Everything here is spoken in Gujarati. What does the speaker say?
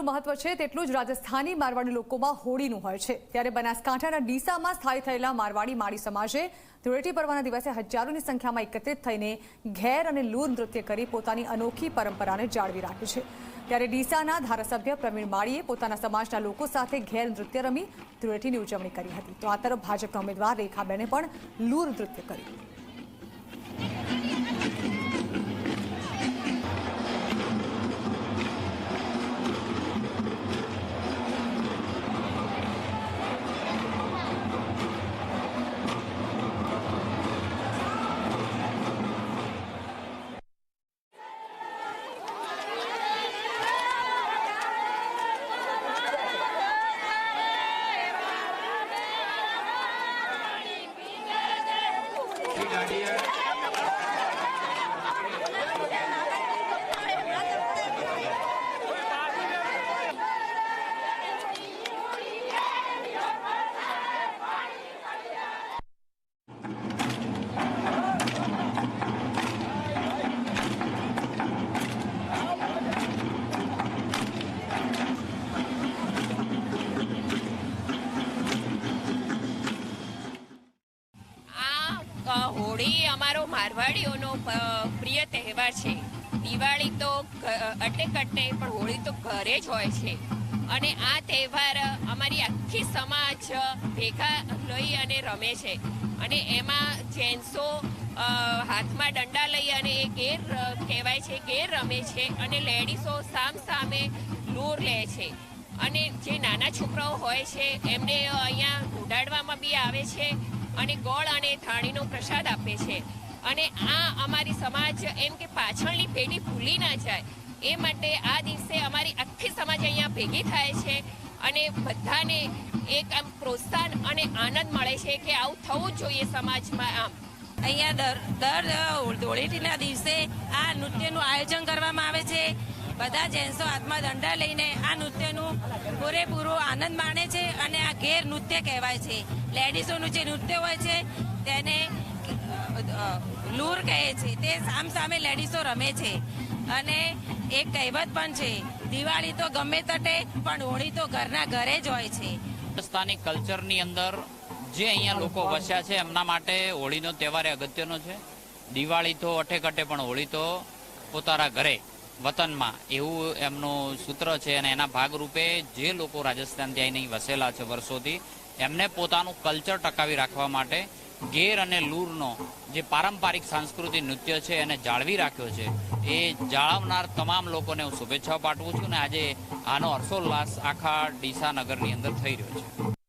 જેટલું મહત્વ છે તેટલું જ રાજસ્થાની મારવાડી લોકોમાં હોળીનું હોય છે. ત્યારે બનાસકાંઠાના ડીસામાં સ્થાયી થયેલા મારવાડી માળી સમાજે ધૂળેટી પર્વના દિવસે હજારોની સંખ્યામાં એકત્રિત થઈને ઘેર અને લૂર નૃત્ય કરી પોતાની અનોખી પરંપરાને જાળવી રાખી છે. ત્યારે ડીસાના ધારાસભ્ય પ્રવીણ માળીએ પોતાના સમાજના લોકો સાથે ઘેર નૃત્ય રમી ધૂળેટીની ઉજવણી કરી હતી. તો આ તરફ ભાજપના ઉમેદવાર રેખાબેને પણ લૂર નૃત્ય કર્યું. આ અ, હોળી અમારો મારવાડીઓનો પ્રિય તહેવાર છે. દિવાળી તો ઘ- અટે પણ હોળી તો ઘરે જ હોય છે. અને આ તહેવાર અમારી આખી સમાજ ભેગા લઈ અને રમે છે. અને એમાં જેન્ટ્સો હાથમાં દંડા લઈ અને એ ગેર કહેવાય છે ગેર રમે છે અને લેડીઝો સામ સામે લૂર લે છે. અને જે નાના છોકરાઓ હોય છે, એમને અહીંયા ઉડાડવામાં બી આવે છે. અને ગોળ અને થાળીનો પ્રસાદ આપે છે. અને આ અમારી સમાજ એમ કે પાછળની પેઢી ભૂલી ના જાય. એ માટે આ દિવસે અમારી આખી સમાજ અહીંયા ભેગી થાય છે અને બધાને એક આમ પ્રોત્સાહન અને આનંદ મળે છે કે આવું થવું જોઈએ સમાજમાં આમ. અહીંયા દર દર ધૂળેટીના દિવસે આ નૃત્યનું આયોજન કરવામાં આવે છે. બધા જેન્ટ્સો હાથમાં દંડા લઈને આ નૃત્યનું પૂરેપૂરો આનંદ માણે છે અને આ ઘેર નૃત્ય કહેવાય છે. લેડીઝોનું જે નૃત્ય હોય છે, તેને લૂર કહે છે. તે સામ સામે લેડીઝો રમે છે. અને એક કહેવત પણ છે, દિવાળી તો ગમે તટે, પણ હોળી તો ઘરના ઘરે જ હોય છે. સ્થાનિક કલ્ચરની અંદર જે અહીંયા લોકો વસ્યા છે, એમના માટે હોળીનો તહેવાર અગત્યનો છે. દિવાળી તો અઠે કટે પણ હોળી તો પોતાના ઘરે વતનમાં. એવું એમનું સૂત્ર છે અને એના ભાગરૂપે જે લોકો રાજસ્થાન ત્યાં નહીં વસેલા છે વર્ષોથી, એમને પોતાનું કલ્ચર ટકાવી રાખવા માટે ગેર અને લૂરનો જે પારંપરિક સાંસ્કૃતિક નૃત્ય છે એને જાળવી રાખ્યો છે. એ જાળવનાર તમામ લોકોને હું શુભેચ્છાઓ પાઠવું છું અને આજે આનો હર્ષોલ્લાસ આખા ડીસા નગરની અંદર થઈ રહ્યો છે.